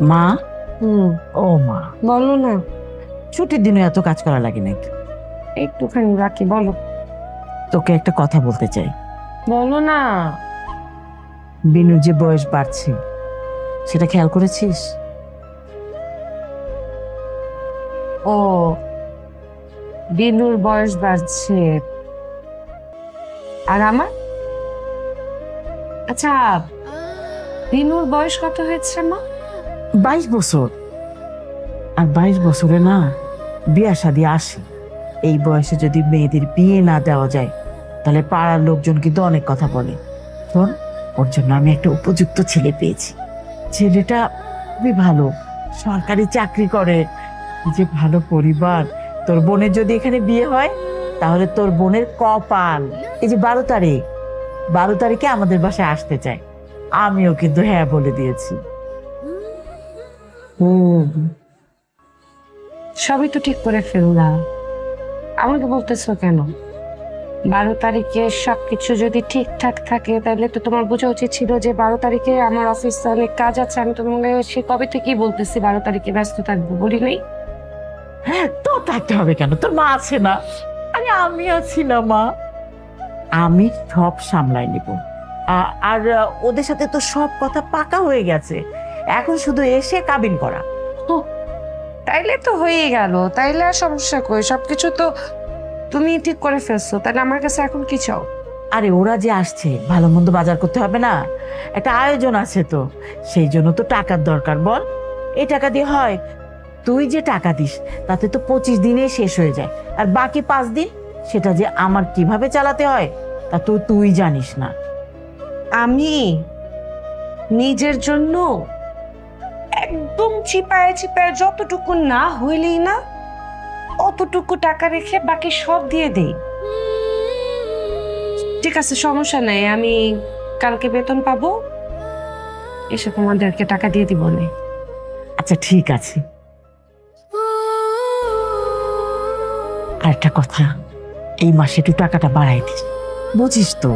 মা? হুম। ও মা। বলো না। ছুটির দিনে এত কাজ করা লাগে নাকি? একটুখানি রাখি বলো। তোকে একটা কথা বলতে চাই। বলো না। বিনুর যে বয়স বাড়ছে সেটা খেয়াল করেছিস? ও বিনুর বয়স বাড়ছে। আর আমার? আচ্ছা বিনুর বয়স কত হয়েছে মা? বাইশ বছর। আর বাইশ বছরে না, বিয়া শাদি আসে। এই বয়সে যদি মেয়েদের বিয়ে না দেওয়া যায়, তাহলে পাড়ার লোকজন কিন্তু অনেক কথা বলে। শোন, ওর জন্য আমি একটা উপযুক্ত ছেলে পেয়েছি। ছেলেটা খুবই ভালো, সরকারি চাকরি করে। যে ভালো পরিবার, তোর বোনের যদি এখানে বিয়ে হয়, তাহলে তোর বোনের কপাল। এই যে বারো তারিখ, বারো তারিখে আমাদের বাসায় আসতে চায়। আমিও কিন্তু হ্যাঁ বলে দিয়েছি। হুম। সবই তো ঠিক করে ফেললাম আমাকে বলতেছো কেন? বারো তারিখে সবকিছু যদি ঠিকঠাক থাকে তাহলে তো তোমার বোঝা উচিত ছিল যে বারো তারিখে আমার অফিস অনেক কাজ আছে। আমি তোমাকে সে কবে থেকেই বলতেছি বারো তারিখে ব্যস্ত থাকব বলি নাই। হ্যাঁ তো থাকতে হবে কেন? তোর মা আছে না? আরে আমি আছি না মা। আমি সব সামলাই নিব। আর ওদের সাথে তো সব কথা পাকা হয়ে গেছে। এখন শুধু এসে কাবিন করা তাইলে তো হয়ে গেল। তাইলে আর সমস্যা কই? সবকিছু তো তুমি ঠিক করে ফেলছো। তাহলে আমার কাছে এখন কি চাও? আরে ওরা যে আসছে ভালো মন্দ বাজার করতে হবে না? একটা আয়োজন আছে তো। সেই জন্য তো টাকার দরকার বল। এই টাকা দিয়ে হয় তুই যে টাকা দিস তাতে তো পঁচিশ দিনে শেষ হয়ে যায়। আর বাকি পাঁচ দিন সেটা যে আমার কীভাবে চালাতে হয় তা তো তুই জানিস না। আমি নিজের জন্য একদম চিপায় চিপায় যতটুকু না হইলেই না, অতটুকু টাকা রেখে বাকি সব দিয়ে দেই। ঠিক আছে, সমস্যা নাই, আমি কালকে বেতন পাবো। এসে, তোমাদেরকে টাকা দিয়ে দিব না আচ্ছা ঠিক আছে। আর একটা কথা, এই মাসে একটু টাকাটা বাড়াই দিস বুঝিস তো?